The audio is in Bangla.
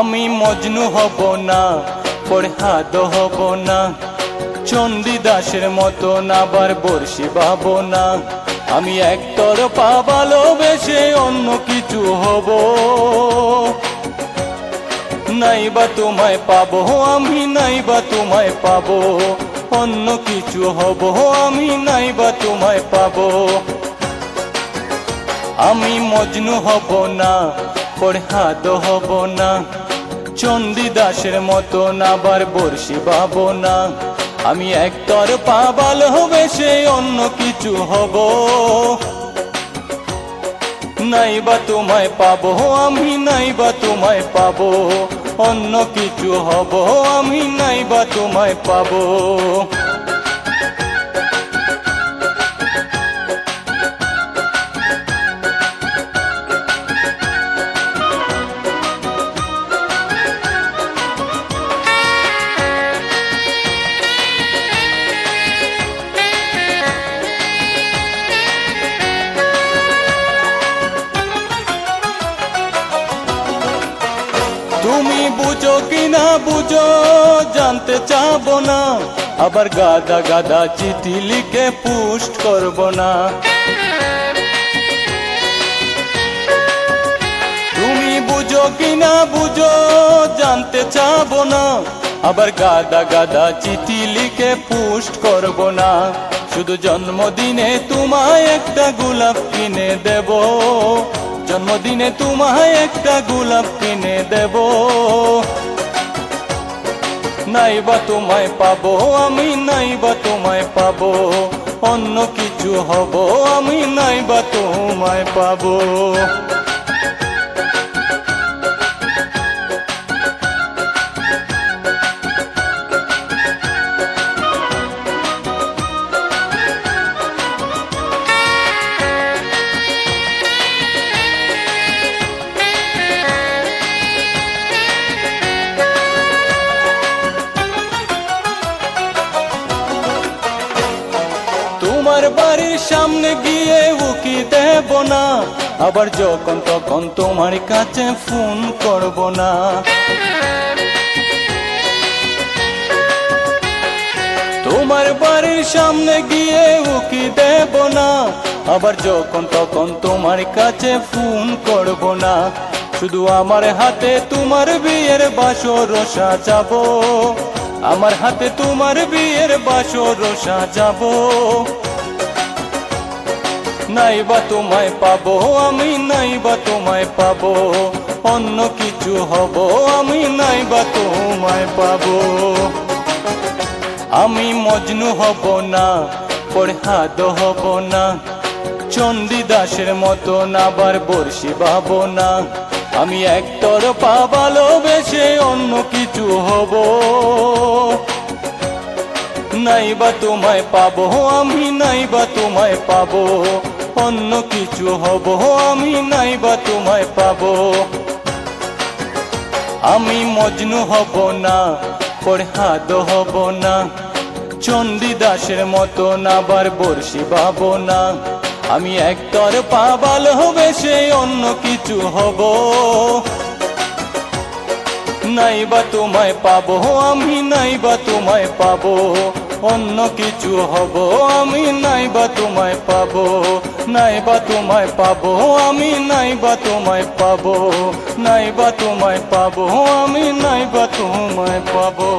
মজনু হব না পড়হাদ হব না চণ্ডীদাসের মতো আবার বর্ষি পাব না। আমি একতর পা ভালোবেসে অন্য কিছু হব। নাইবা তোমায় পাবো, আমি নাইবা তোমায় পাবো, অন্য কিছু হব, আমি নাইবা তোমায় পাবো। আমি মজনু হব না পড়হাদ হব না চণ্ডীদাসের মতো আবার বর্ষি পাব না। আমি একতর পাবাল হবে, সে অন্য কিছু হব। নাই বা তোমায় পাবো, আমি নাই বা তোমায় পাবো। অন্য কিছু হব, আমি নাই বা তোমায় পাবো। বুঝো কি না বুঝো, জানতে চাবো না। আবার গাদা গাদা চিঠি লিখে পুষ্ট করব না। তুমি বুঝো কি না বুঝো, জানতে চাবো না। আবার গাদা গাদা চিঠি লিখে পুষ্ট করব না। শুধু জন্মদিনে তোমায় একটা গোলাপ কিনে দেব। জন্মদিনে তোমায় একটা গোলাপ কিনে দেব। নাইবা তোমায় পাবো, আমি নাইবা তোমায় পাবো। অন্য কিছু হব, আমি নাইবা তোমায় পাবো। তোমার বাড়ির সামনে গিয়ে উকি দেব না। আবার যখন তখন তোমার কাছে ফোন করব না। তোমার বাড়ির সামনে গিয়ে উকি দেব না। আবার যখন তখন তোমার কাছে ফোন করব না। শুধু আমার হাতে তোমার বিয়ের বাসর সাজাবো। আমার হাতে তোমার বিয়ের বাসর সাজাবো। নাইবা তোমায় পাবো, আমি নাইবা তোমায় পাবো। অন্য কিছু হব, আমি নাইবা তোমায় পাবো। আমি মজনু হব না পড়হাদ হব না চণ্ডীদাসের মতো আবার বর্ষি পাব না। আমি একতর পা ভালোবেসে অন্য কিছু হব। নাইবা তোমায় পাবো, আমি নাইবা তোমায় পাবো। অন্য কিছু হব, আমি নাইবা তোমায় পাবো। আমি মজনু হব না পড়হাদ হব না চণ্ডীদাসের মতো আবার বর্ষি পাব না। আমি একতর পাবাল হবে, সে অন্য কিছু হব। নাইবা তোমায় পাবো, আমি নাইবা তোমায় পাবো। অন্য কিছু হব, আমি নাই বা তোমায় নাই বাটো তোমায় পাব, আমি নাই বা তোমায় নাই বাটো তোমায় পাব, আমি নাই বা তোমায় পাবো।